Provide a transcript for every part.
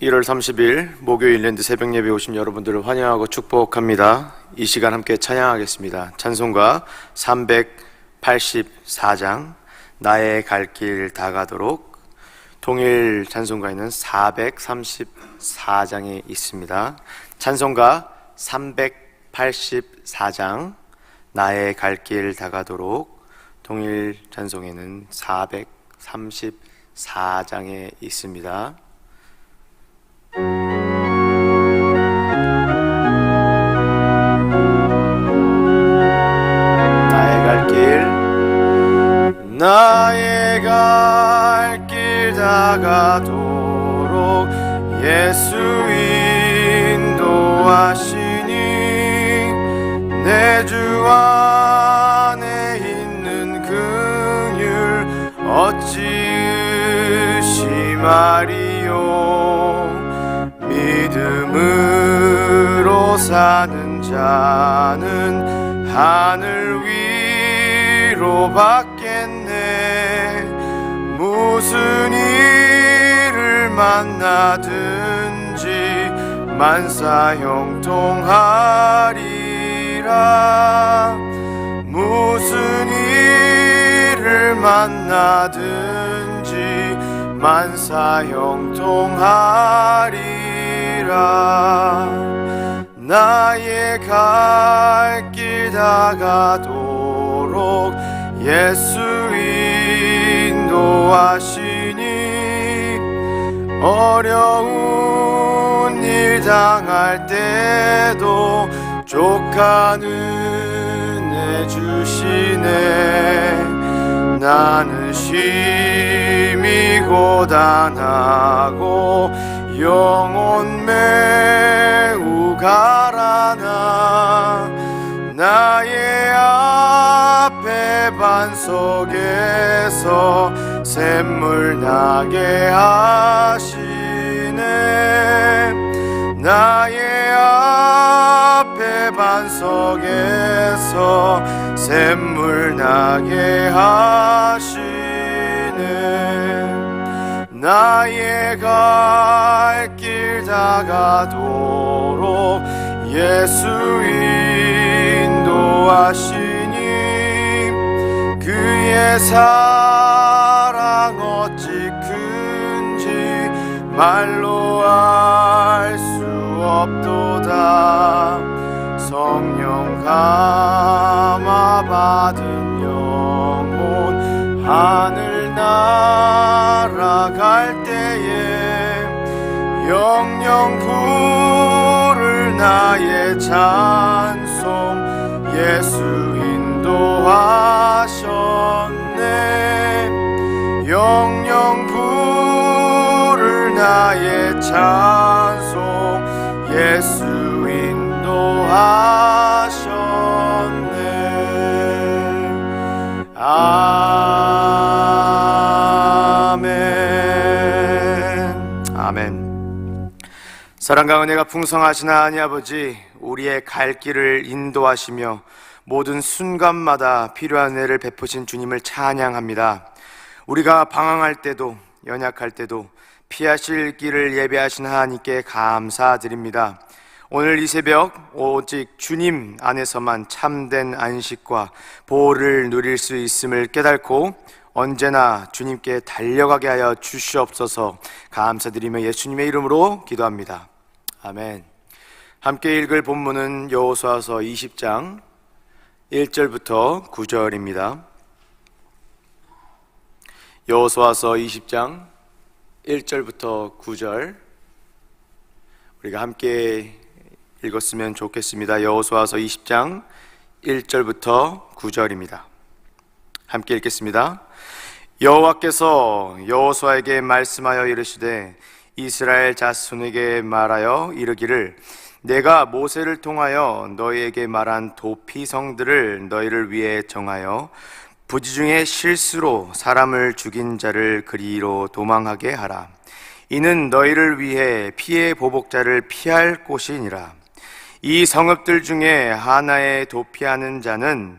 1월 30일 목요일 랜드 새벽 예배 오신 여러분들을 환영하고 축복합니다. 이 시간 함께 찬양하겠습니다. 찬송가 384장 나의 갈 길 다가도록 동일 찬송가에는 434장이 있습니다. 찬송가 384장 나의 갈 길 다가도록 동일 찬송에는 434장에 있습니다. 자는 하늘 위로 받겠네. 무슨 일을 만나든지 만사 형통하리라. 무슨 일을 만나든지 만사 형통하리라 나의 갈 길 다가도록 예수 인도하시니 어려운 일 당할 때도 족한 은혜 주시네. 나는 심히 고단하고 영혼 매우 가라나 나의 앞에 반석에서 샘물 나게 하시네. 나의 앞에 반석에서 샘물 나게 하시네. 나의 갈 길 다가도록 예수 인도하시니 그의 사랑 어찌 큰지 말로 알 수 없도다. 성령 감화 받은 영혼 하늘 날아갈 때에 영영 부를 나의 찬송 예수 인도하셨네. 영영 부를 나의 찬송 예수 인도하셨네 사랑과 은혜가 풍성하신 하나님 아버지 우리의 갈 길을 인도하시며 모든 순간마다 필요한 은혜를 베푸신 주님을 찬양합니다 우리가 방황할 때도 연약할 때도 피하실 길을 예배하신 하나님께 감사드립니다 오늘 이 새벽 오직 주님 안에서만 참된 안식과 보호를 누릴 수 있음을 깨닫고 언제나 주님께 달려가게 하여 주시옵소서 감사드리며 예수님의 이름으로 기도합니다. 아멘. 함께 읽을 본문은 여호수아서 20장 1절부터 9절입니다. 여호수아서 20장 1절부터 9절 우리가 함께 읽었으면 좋겠습니다. 여호수아서 20장 1절부터 9절입니다. 함께 읽겠습니다. 여호와께서 여호수아에게 말씀하여 이르시되 이스라엘 자손에게 말하여 이르기를 내가 모세를 통하여 너희에게 말한 도피성들을 너희를 위해 정하여 부지 중에 실수로 사람을 죽인 자를 그리로 도망하게 하라. 이는 너희를 위해 피해 보복자를 피할 곳이니라. 이 성읍들 중에 하나에 도피하는 자는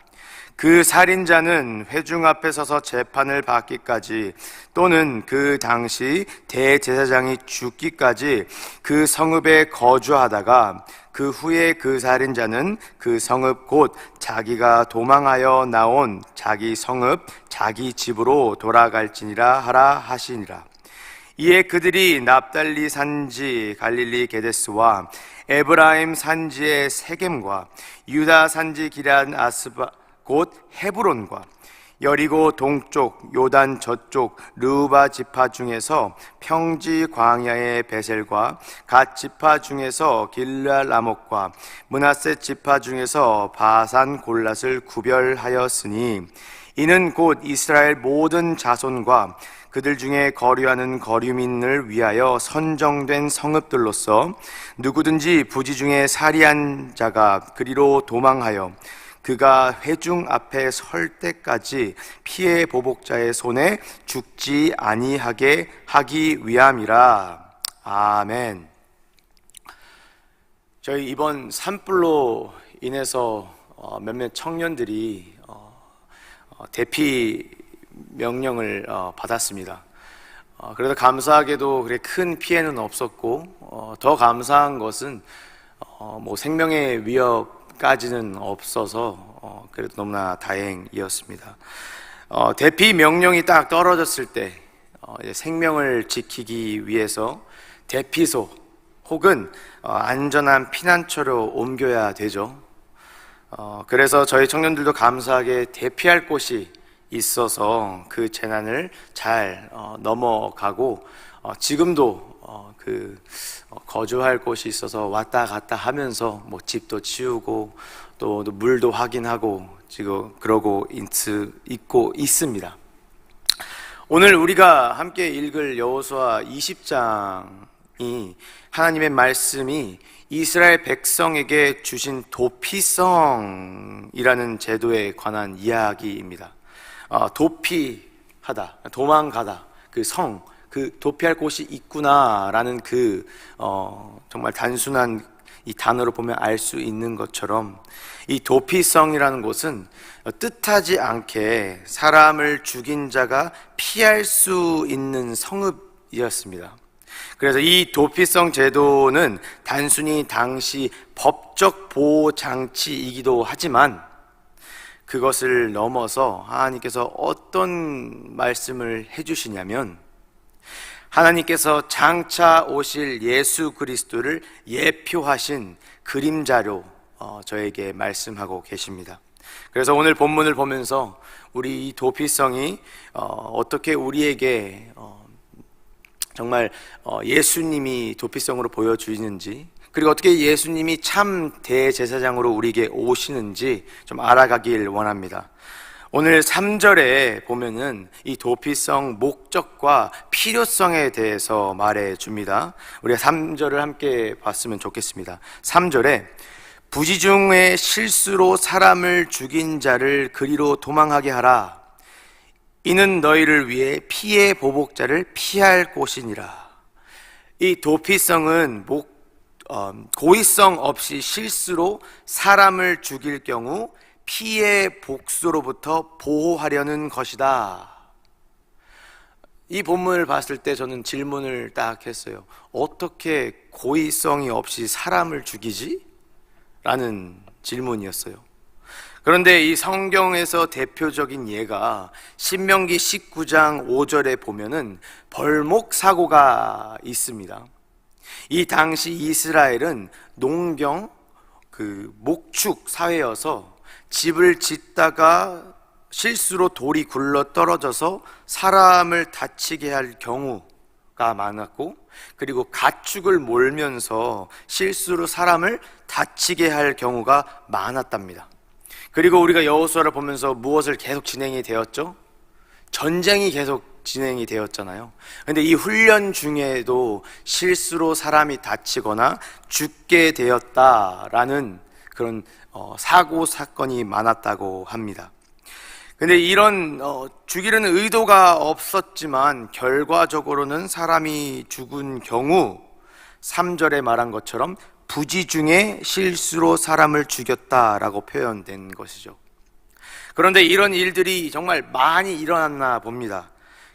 그 살인자는 회중 앞에 서서 재판을 받기까지 또는 그 당시 대제사장이 죽기까지 그 성읍에 거주하다가 그 후에 그 살인자는 그 성읍 곧 자기가 도망하여 나온 자기 성읍 자기 집으로 돌아갈지니라 하라 하시니라. 이에 그들이 납달리 산지 갈릴리 게데스와 에브라임 산지의 세겜과 유다 산지 기란 아스바 곧 헤브론과 여리고 동쪽 요단 저쪽 르바 지파 중에서 평지 광야의 베셀과 갓 지파 중에서 길랄 라목과 문하세 지파 중에서 바산 골랏을 구별하였으니 이는 곧 이스라엘 모든 자손과 그들 중에 거류하는 거류민을 위하여 선정된 성읍들로서 누구든지 부지 중에 살이한 자가 그리로 도망하여 그가 회중 앞에 설 때까지 피해 보복자의 손에 죽지 아니하게 하기 위함이라. 아멘. 저희 이번 산불로 인해서 어, 몇몇 청년들이 어, 어, 대피 명령을 어, 받았습니다. 어, 그래도 감사하게도 그래 큰 피해는 없었고 어, 더 감사한 것은 어, 뭐 생명의 위협 까지는 없어서 어, 그래도 너무나 다행이었습니다. 어, 대피 명령이 딱 떨어졌을 때 어, 생명을 지키기 위해서 대피소 혹은 어, 안전한 피난처로 옮겨야 되죠. 어, 그래서 저희 청년들도 감사하게 대피할 곳이 있어서 그 재난을 잘 어, 넘어가고 어, 지금도 어, 그 어, 거주할 곳이 있어서 왔다 갔다 하면서 뭐 집도 치우고 또, 또 물도 확인하고 지금 그러고 있, 있고 있습니다. 오늘 우리가 함께 읽을 여호수아 20장이 하나님의 말씀이 이스라엘 백성에게 주신 도피성이라는 제도에 관한 이야기입니다. 어, 도피하다, 도망가다, 그 성, 그 도피할 곳이 있구나라는 그 어, 정말 단순한 이 단어로 보면 알 수 있는 것처럼 이 도피성이라는 곳은 뜻하지 않게 사람을 죽인 자가 피할 수 있는 성읍이었습니다. 그래서 이 도피성 제도는 단순히 당시 법적 보호 장치이기도 하지만 그것을 넘어서 하나님께서 어떤 말씀을 해주시냐면 하나님께서 장차 오실 예수 그리스도를 예표하신 그림자로 어, 저에게 말씀하고 계십니다. 그래서 오늘 본문을 보면서 우리 이 도피성이 어, 어떻게 우리에게 어, 정말 어, 예수님이 도피성으로 보여주시는지 그리고 어떻게 예수님이 참 대제사장으로 우리에게 오시는지 좀 알아가길 원합니다. 오늘 3절에 보면은 이 도피성 목적과 필요성에 대해서 말해 줍니다. 우리가 3절을 함께 봤으면 좋겠습니다. 3절에 부지중의 실수로 사람을 죽인 자를 그리로 도망하게 하라. 이는 너희를 위해 피해 보복자를 피할 곳이니라. 이 도피성은 목, 어, 고의성 없이 실수로 사람을 죽일 경우 피해 복수로부터 보호하려는 것이다. 이 본문을 봤을 때 저는 질문을 딱 했어요. 어떻게 고의성이 없이 사람을 죽이지? 라는 질문이었어요. 그런데 이 성경에서 대표적인 예가 신명기 19장 5절에 보면은 벌목 사고가 있습니다. 이 당시 이스라엘은 농경 그 목축 사회여서 집을 짓다가 실수로 돌이 굴러 떨어져서 사람을 다치게 할 경우가 많았고 그리고 가축을 몰면서 실수로 사람을 다치게 할 경우가 많았답니다. 그리고 우리가 여호수아를 보면서 무엇을 계속 진행이 되었죠? 전쟁이 계속 진행이 되었잖아요. 근데 이 훈련 중에도 실수로 사람이 다치거나 죽게 되었다라는 그런 어, 사고 사건이 많았다고 합니다. 근데 이런 어, 죽이려는 의도가 없었지만 결과적으로는 사람이 죽은 경우 3절에 말한 것처럼 부지 중에 실수로 사람을 죽였다라고 표현된 것이죠. 그런데 이런 일들이 정말 많이 일어났나 봅니다.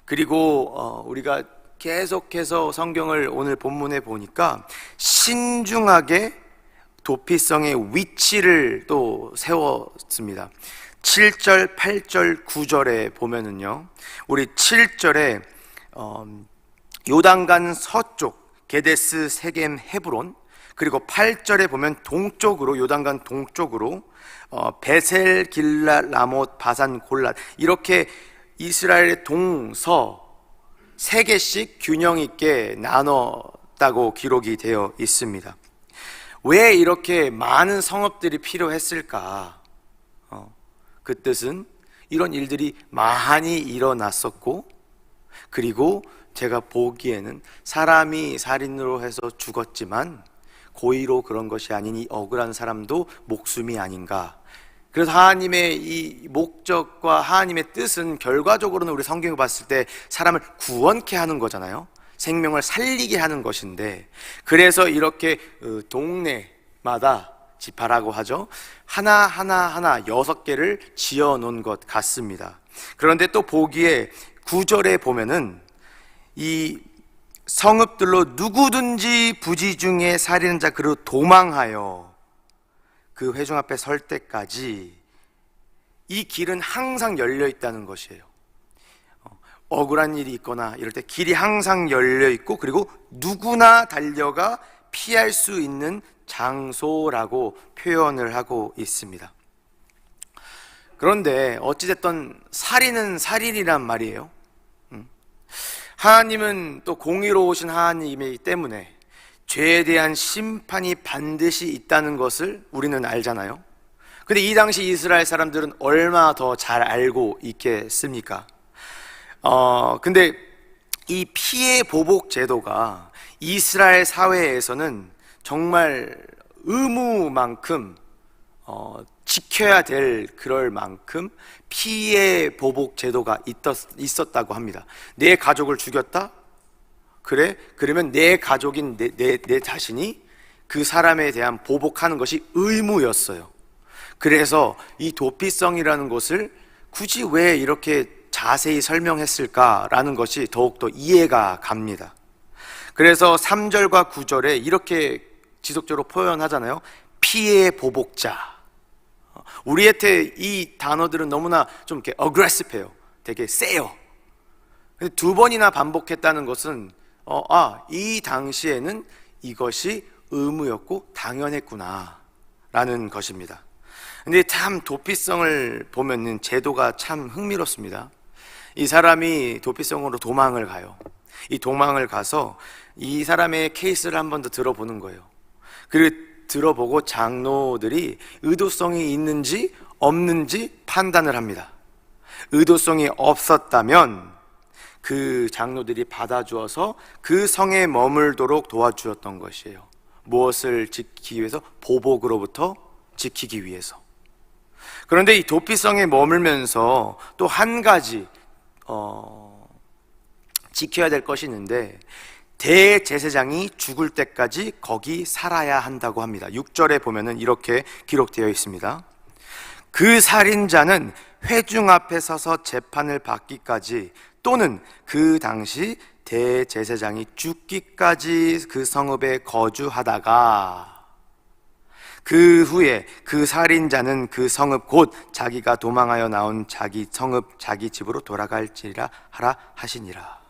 그리고 어, 우리가 계속해서 성경을 오늘 본문에 보니까 신중하게 도피성의 위치를 또 세웠습니다. 7절, 8절, 9절에 보면은요, 우리 7절에 어, 요단간 서쪽 게데스 세겜 헤브론 그리고 8절에 보면 동쪽으로 요단강 동쪽으로 어, 베셀 길라 라못 바산 골랏 이렇게 이스라엘의 동서 세 개씩 균형 있게 나눴다고 기록이 되어 있습니다. 왜 이렇게 많은 성읍들이 필요했을까? 어, 그 뜻은 이런 일들이 많이 일어났었고, 그리고 제가 보기에는 사람이 살인으로 해서 죽었지만 고의로 그런 것이 아닌 이 억울한 사람도 목숨이 아닌가. 그래서 하나님의 이 목적과 하나님의 뜻은 결과적으로는 우리 성경을 봤을 때 사람을 구원케 하는 거잖아요. 생명을 살리게 하는 것인데 그래서 이렇게 어, 동네마다 지파라고 하죠. 하나 하나 하나 여섯 개를 지어 놓은 것 같습니다. 그런데 또 보기에 구절에 보면은 이 성읍들로 누구든지 부지 중에 살인한 자 그로 도망하여 그 회중 앞에 설 때까지 이 길은 항상 열려 있다는 것이에요. 어, 억울한 일이 있거나 이럴 때 길이 항상 열려 있고 그리고 누구나 달려가 피할 수 있는 장소라고 표현을 하고 있습니다. 그런데 어찌됐든 살인은 살인이란 말이에요. 음. 하나님은 또 공의로우신 하나님이기 때문에 죄에 대한 심판이 반드시 있다는 것을 우리는 알잖아요. 근데 이 당시 이스라엘 사람들은 얼마 더 잘 알고 있겠습니까? 어, 근데 이 피해 보복 제도가 이스라엘 사회에서는 정말 의무만큼 어, 지켜야 될 그럴 만큼 피해 보복 제도가 있었, 다고 합니다. 내 가족을 죽였다? 그래? 그러면 내 가족인 내, 내, 내 자신이 그 사람에 대한 보복하는 것이 의무였어요. 그래서 이 도피성이라는 것을 굳이 왜 이렇게 자세히 설명했을까라는 것이 더욱더 이해가 갑니다. 그래서 3절과 9절에 이렇게 지속적으로 표현하잖아요. 피해 보복자. 우리한테 이 단어들은 너무나 좀 이렇게 어그레시브해요. 되게 세요. 근데 두 번이나 반복했다는 것은 어, 아, 이 당시에는 이것이 의무였고 당연했구나. 라는 것입니다. 근데 참 도피성을 보면은 제도가 참 흥미롭습니다. 이 사람이 도피성으로 도망을 가요. 이 도망을 가서 이 사람의 케이스를 한 번 더 들어보는 거예요. 그리고 들어보고 장로들이 의도성이 있는지 없는지 판단을 합니다. 의도성이 없었다면 그 장로들이 받아주어서 그 성에 머물도록 도와주었던 것이에요. 무엇을 지키기 위해서? 보복으로부터 지키기 위해서. 그런데 이 도피성에 머물면서 또 한 가지, 어, 지켜야 될 것이 있는데, 대제사장이 죽을 때까지 거기 살아야 한다고 합니다. 6절에 보면은 이렇게 기록되어 있습니다. 그 살인자는 회중 앞에 서서 재판을 받기까지 또는 그 당시 대제사장이 죽기까지 그 성읍에 거주하다가 그 후에 그 살인자는 그 성읍 곧 자기가 도망하여 나온 자기 성읍 자기 집으로 돌아갈지라 하라 하시니라.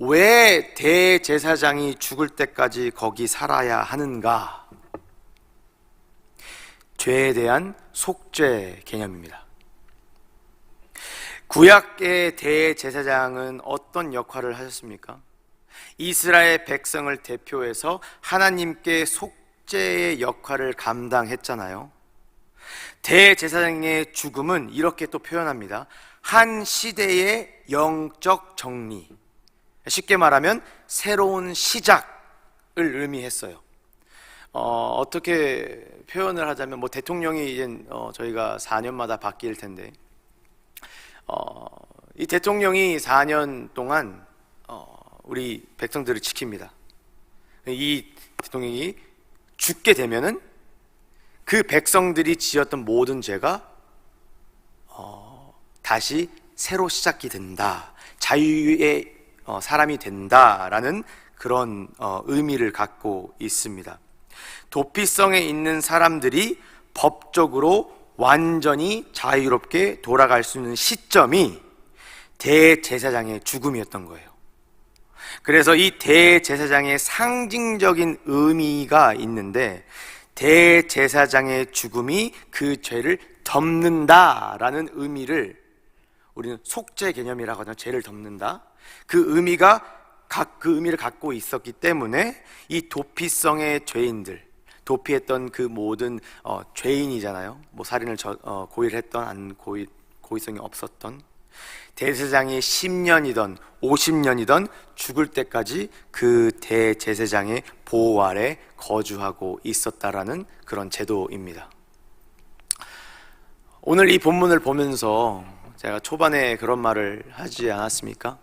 왜 대제사장이 죽을 때까지 거기 살아야 하는가? 죄에 대한 속죄 개념입니다. 구약의 대제사장은 어떤 역할을 하셨습니까? 이스라엘 백성을 대표해서 하나님께 속 죄의 역할을 감당했잖아요. 대제사장의 죽음은 이렇게 또 표현합니다. 한 시대의 영적 정리. 쉽게 말하면 새로운 시작을 의미했어요. 어, 어떻게 표현을 하자면 뭐 대통령이 이제 어, 저희가 4년마다 바뀔 텐데 어, 이 대통령이 4년 동안 어, 우리 백성들을 지킵니다. 이 대통령이 죽게 되면은 그 백성들이 지었던 모든 죄가 어, 다시 새로 시작이 된다. 자유의 어, 사람이 된다라는 그런 어, 의미를 갖고 있습니다. 도피성에 있는 사람들이 법적으로 완전히 자유롭게 돌아갈 수 있는 시점이 대제사장의 죽음이었던 거예요. 그래서 이 대제사장의 상징적인 의미가 있는데 대제사장의 죽음이 그 죄를 덮는다라는 의미를 우리는 속죄 개념이라고 하죠. 죄를 덮는다. 그 의미가 각 그 의미를 갖고 있었기 때문에 이 도피성의 죄인들 도피했던 그 모든 어, 죄인이잖아요. 뭐 살인을 저, 어, 고의를 했던 안 고의 고의성이 없었던 대제사장이 10년이던 50년이던 죽을 때까지 그 대제사장의 보호 아래 거주하고 있었다라는 그런 제도입니다. 오늘 이 본문을 보면서 제가 초반에 그런 말을 하지 않았습니까?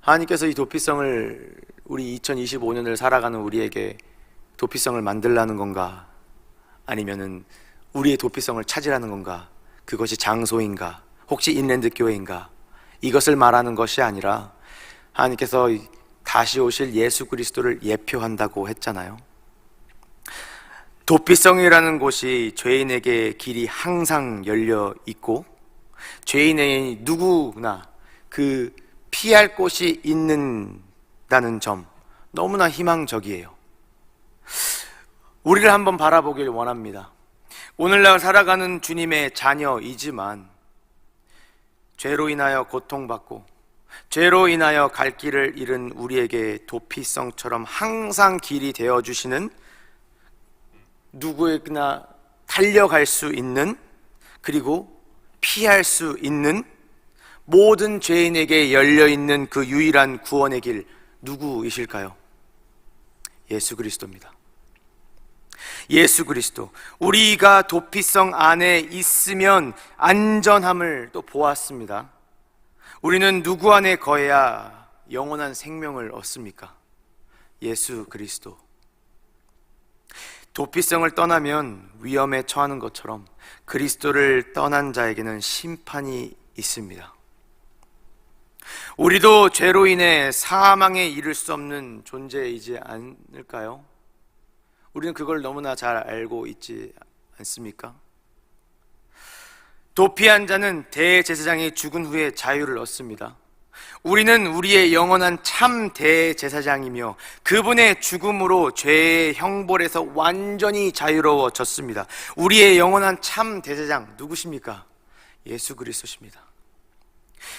하나님께서 이 도피성을 우리 2025년을 살아가는 우리에게 도피성을 만들라는 건가? 아니면은 우리의 도피성을 찾으라는 건가? 그것이 장소인가? 혹시 인랜드 교회인가? 이것을 말하는 것이 아니라 하나님께서 다시 오실 예수 그리스도를 예표한다고 했잖아요. 도피성이라는 곳이 죄인에게 길이 항상 열려 있고 죄인의 누구나 그 피할 곳이 있는다는 점 너무나 희망적이에요. 우리를 한번 바라보길 원합니다. 오늘날 살아가는 주님의 자녀이지만 죄로 인하여 고통받고 죄로 인하여 갈 길을 잃은 우리에게 도피성처럼 항상 길이 되어 주시는 누구에게나 달려갈 수 있는 그리고 피할 수 있는 모든 죄인에게 열려 있는 그 유일한 구원의 길 누구이실까요? 예수 그리스도입니다. 예수 그리스도. 우리가 도피성 안에 있으면 안전함을 또 보았습니다. 우리는 누구 안에 거해야 영원한 생명을 얻습니까? 예수 그리스도. 도피성을 떠나면 위험에 처하는 것처럼 그리스도를 떠난 자에게는 심판이 있습니다. 우리도 죄로 인해 사망에 이를 수 없는 존재이지 않을까요? 우리는 그걸 너무나 잘 알고 있지 않습니까? 도피한 자는 대제사장이 죽은 후에 자유를 얻습니다. 우리는 우리의 영원한 참 대제사장이며 그분의 죽음으로 죄의 형벌에서 완전히 자유로워졌습니다. 우리의 영원한 참 대제사장 누구십니까? 예수 그리스도십니다.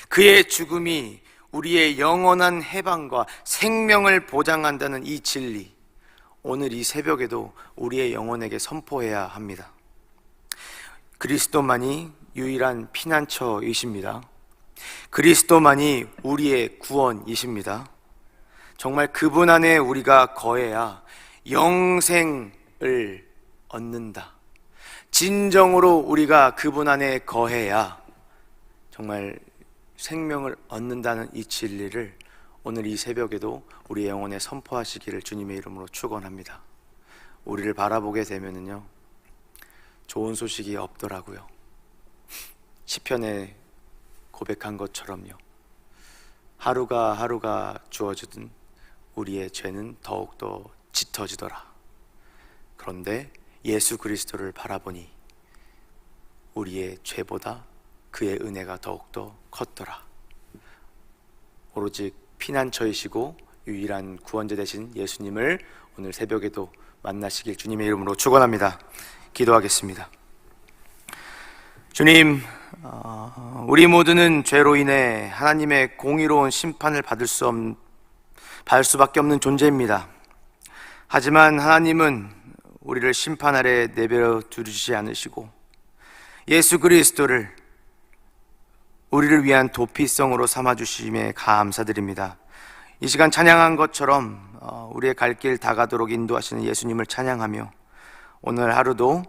그의 죽음이 우리의 영원한 해방과 생명을 보장한다는 이 진리, 오늘 이 새벽에도 우리의 영혼에게 선포해야 합니다. 그리스도만이 유일한 피난처이십니다. 그리스도만이 우리의 구원이십니다. 정말 그분 안에 우리가 거해야 영생을 얻는다. 진정으로 우리가 그분 안에 거해야 정말 생명을 얻는다는 이 진리를 오늘 이 새벽에도 우리 영혼에 선포하시기를 주님의 이름으로 축원합니다. 우리를 바라보게 되면은요 좋은 소식이 없더라고요. 시편에 고백한 것처럼요. 하루가 하루가 주어지든 우리의 죄는 더욱더 짙어지더라. 그런데 예수 그리스도를 바라보니 우리의 죄보다 그의 은혜가 더욱더 컸더라. 오로지 피난처이시고 유일한 구원자 되신 예수님을 오늘 새벽에도 만나시길 주님의 이름으로 축원합니다. 기도하겠습니다. 주님, 어, 우리 모두는 죄로 인해 하나님의 공의로운 심판을 받을 수 없, 받을 수밖에 없는 존재입니다. 하지만 하나님은 우리를 심판 아래 내버려 두지 않으시고 예수 그리스도를 우리를 위한 도피성으로 삼아 주심에 감사드립니다. 이 시간 찬양한 것처럼 어, 우리의 갈 길 다가도록 인도하시는 예수님을 찬양하며 오늘 하루도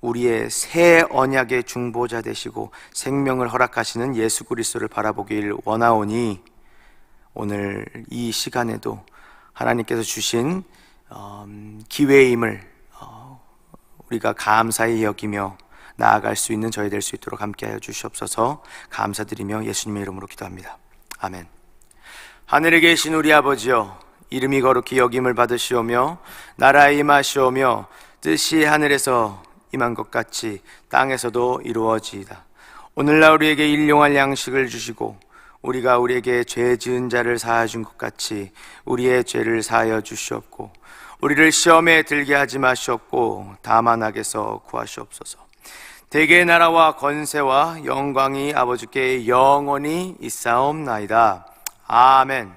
우리의 새 언약의 중보자 되시고 생명을 허락하시는 예수 그리스도를 바라보길 원하오니 오늘 이 시간에도 하나님께서 주신 음, 기회임을 어, 우리가 감사히 여기며 나아갈 수 있는 저희 될 수 있도록 함께하여 주시옵소서 감사드리며 예수님의 이름으로 기도합니다. 아멘. 하늘에 계신 우리 아버지여 이름이 거룩히 여김을 받으시오며 나라에 임하시오며 뜻이 하늘에서 임한 것 같이 땅에서도 이루어지이다. 오늘날 우리에게 일용할 양식을 주시고 우리가 우리에게 죄 지은 자를 사하여 준것 같이 우리의 죄를 사하여 주시옵고 우리를 시험에 들게 하지 마시옵고 다만 악에서 구하시옵소서. 대개 나라와 건세와 영광이 아버지께 영원히 있사옵나이다. 아멘.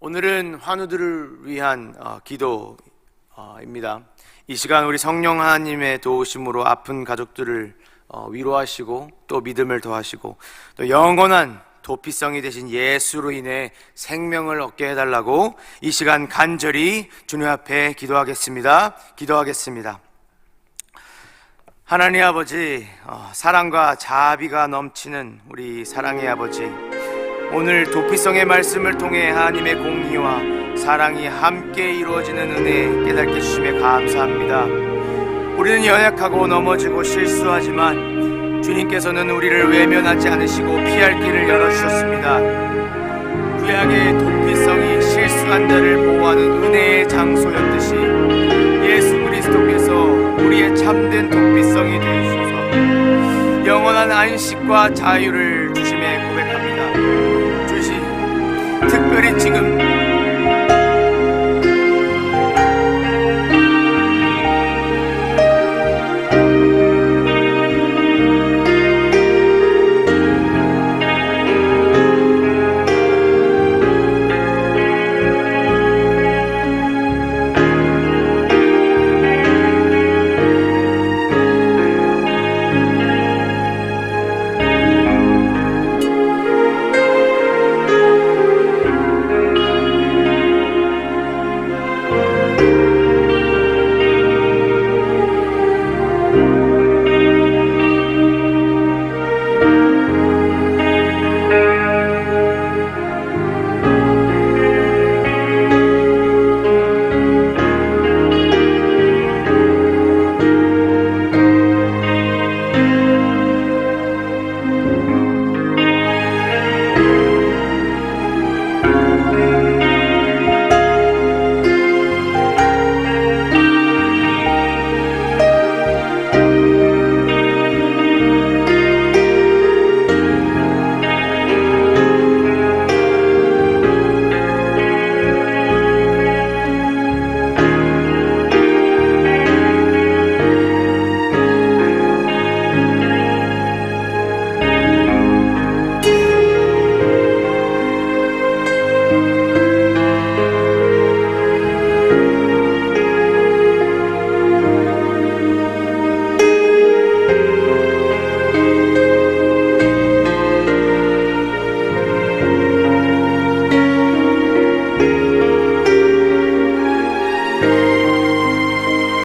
오늘은 환우들을 위한 어, 기도입니다. 이 시간 우리 성령 하나님의 도우심으로 아픈 가족들을 어, 위로하시고 또 믿음을 더하시고 또 영원한 도피성이 되신 예수로 인해 생명을 얻게 해달라고 이 시간 간절히 주님 앞에 기도하겠습니다. 기도하겠습니다. 하나님 아버지, 어, 사랑과 자비가 넘치는 우리 사랑의 아버지, 오늘 도피성의 말씀을 통해 하나님의 공의와 사랑이 함께 이루어지는 은혜 깨닫게 주심에 감사합니다. 우리는 연약하고 넘어지고 실수하지만 주님께서는 우리를 외면하지 않으시고 피할 길을 열어주셨습니다. 구약의 도피성이 실수한 자를 보호하는 은혜의 장소였듯이 우리의 참된 도피성이 되주셔서 영원한 안식과 자유를 주심에 고백합니다. 주시 특별히 지금